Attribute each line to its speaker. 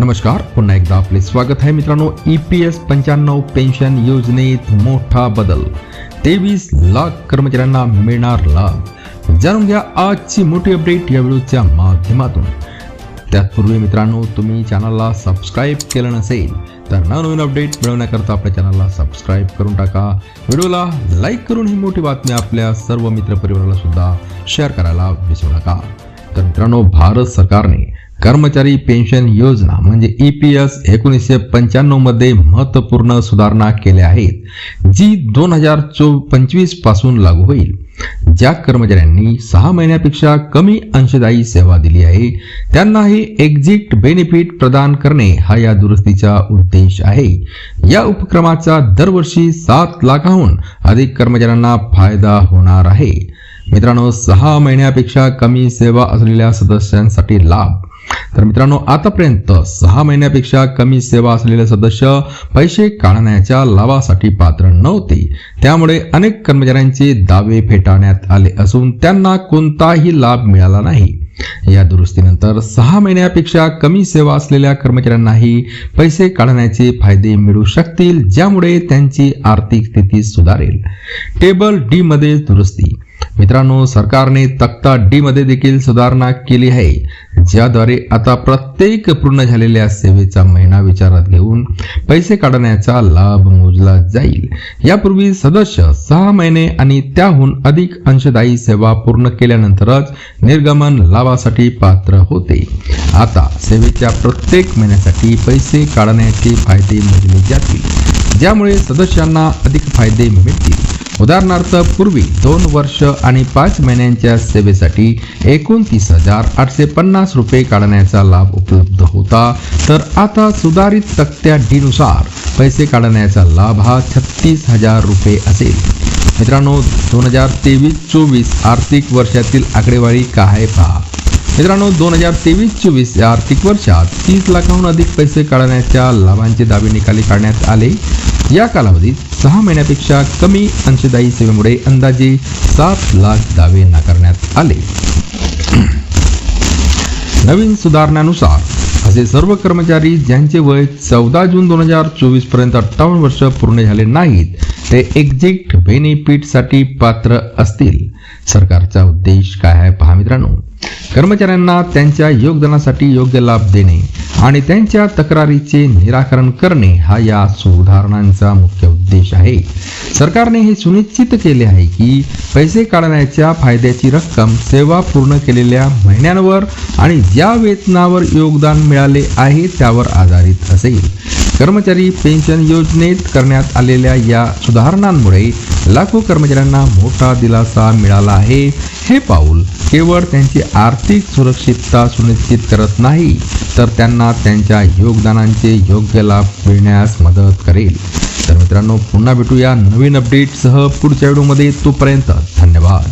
Speaker 1: नमस्कार पुन्हा एकदा आपले स्वागत आहे मित्रांनो. ई पी एस पंच्याण्णव पेन्शन योजनेत मोठा बदल. तेवीस लाख कर्मचाऱ्यांना मिळणार लाभ. जाणून घ्या आजची मोठी अपडेट या व्हिडिओच्या माध्यमातून. त्याचपूर्वी मित्रांनो तुम्ही चॅनलला सबस्क्राईब केलं नसेल तर नवनवीन अपडेट मिळवण्याकरता आपल्या चॅनलला सबस्क्राईब करून टाका. व्हिडिओला लाईक करून ही मोठी बातमी आपल्या सर्व मित्रपरिवाराला सुद्धा शेअर करायला विसरू नका. तर मित्रांनो भारत सरकारने कर्मचारी पेन्शन योजना म्हणजे ई पी एस एकोणीसशे पंच्याण्णवमध्ये महत्त्वपूर्ण सुधारणा केल्या आहेत जी दोन हजार चो पंचवीसपासून लागू होईल. ज्या कर्मचाऱ्यांनी सहा महिन्यापेक्षा कमी अंशदायी सेवा दिली आहे त्यांनाही एक्झिट बेनिफिट प्रदान करणे हा या दुरुस्तीचा उद्देश आहे. या उपक्रमाचा दरवर्षी सात लाखाहून अधिक कर्मचाऱ्यांना फायदा होणार आहे. मित्रांनो सहा महिन्यापेक्षा कमी सेवा असलेल्या सदस्यांसाठी लाभ तर मित्रांनो आतापर्यंत सहा महिन्यापेक्षा कमी सेवा असलेले सदस्य पैसे काढण्याच्या लाभासाठी पात्र नव्हते. त्यामुळे अनेक कर्मचाऱ्यांचे दावे फेटाळण्यात आले असून त्यांना कोणताही लाभ मिळाला नाही. या दुरुस्तीनंतर सहा महिन्यापेक्षा कमी सेवा असलेल्या कर्मचाऱ्यांनाही पैसे काढण्याचे फायदे मिळू शकतील ज्यामुळे त्यांची आर्थिक स्थिती सुधारेल. टेबल डी मध्ये दुरुस्ती. मित्रांनो सरकारने तक्ता डी मध्ये देखील सुधारणा केली आहे. ज्याद्वारे आता प्रत्येक पूर्ण झालेल्या सेवेचा महिना विचारात घेऊन पैसे काढण्याचा लाभ मोजला जाईल. यापूर्वी सदस्य सहा महिने आणि त्याहून अधिक अंशदायी सेवा पूर्ण केल्यानंतरच निर्गमन लाभासाठी पात्र होते. आता सेवेच्या प्रत्येक महिन्यासाठी पैसे काढण्याचे फायदे मोजले जातील. ज्यामुळे सदस्यांना अधिक फायदे मिळतील. उदाहरणार्थ पूर्वी दोन वर्ष आणि पाच महिन्यांच्या सेवेसाठी एकोणतीस हजार आठशे पन्नास रुपये काढण्याचा लाभ उपलब्ध होता. तर आता सुधारित तक्त्या डीनुसार पैसे काढण्याचा लाभ हा छत्तीस हजार रुपये असेल. मित्रांनो दोन हजार तेवीस चोवीस आर्थिक वर्षातील आकडेवारी काय आहे पहा. मित्रांनो दोन हजार तेवीस चोवीस या आर्थिक वर्षात तीस लाखाहून अधिक पैसे काढण्याच्या लाभांचे दावे निकाली काढण्यात आले. या कालावधीत सहा महिन्यापेक्षा कमी अंशदायी सेवेमुळे अंदाजे सात लाख दावे नाकारण्यात आले. नवीन सुधारणानुसार असे सर्व कर्मचारी ज्यांचे वय चौदा जून दोन हजार चोवीसपर्यंत अठ्ठावन्न वर्ष पूर्ण झाले नाहीत ते एक्झिट बेनिफिटसाठी पात्र असतील. सरकारचा उद्देश काय आहे पहा मित्रांनो. कर्मचाऱ्यांना त्यांच्या योगदानासाठी योग्य लाभ देणे आणि त्यांच्या तक्रारीचे निराकरण करणे हा या सुधारणांचा मुख्य उद्देश आहे. सरकारने हे सुनिश्चित केले आहे की पैसे काढण्याच्या फायद्याची रक्कम सेवा पूर्ण केलेल्या महिन्यांवर आणि ज्या वेतनावर योगदान मिळाले आहे त्यावर आधारित असेल. कर्मचारी पेन्शन योजनेत करण्यात आलेल्या या सुधारणांमुळे लाखो कर्मचाऱ्यांना मोठा दिलासा मिळाला आहे. हे पाऊल केवळ त्यांची आर्थिक सुरक्षितता सुनिश्चित करत नाही तर त्यांना त्यांच्या योगदानांचे योग्य लाभ मिळण्यास मदत करेल. तर मित्रांनो पुन्हा भेटूया नवीन अपडेटसह पुढच्या व्हिडिओमध्ये तोपर्यंत धन्यवाद.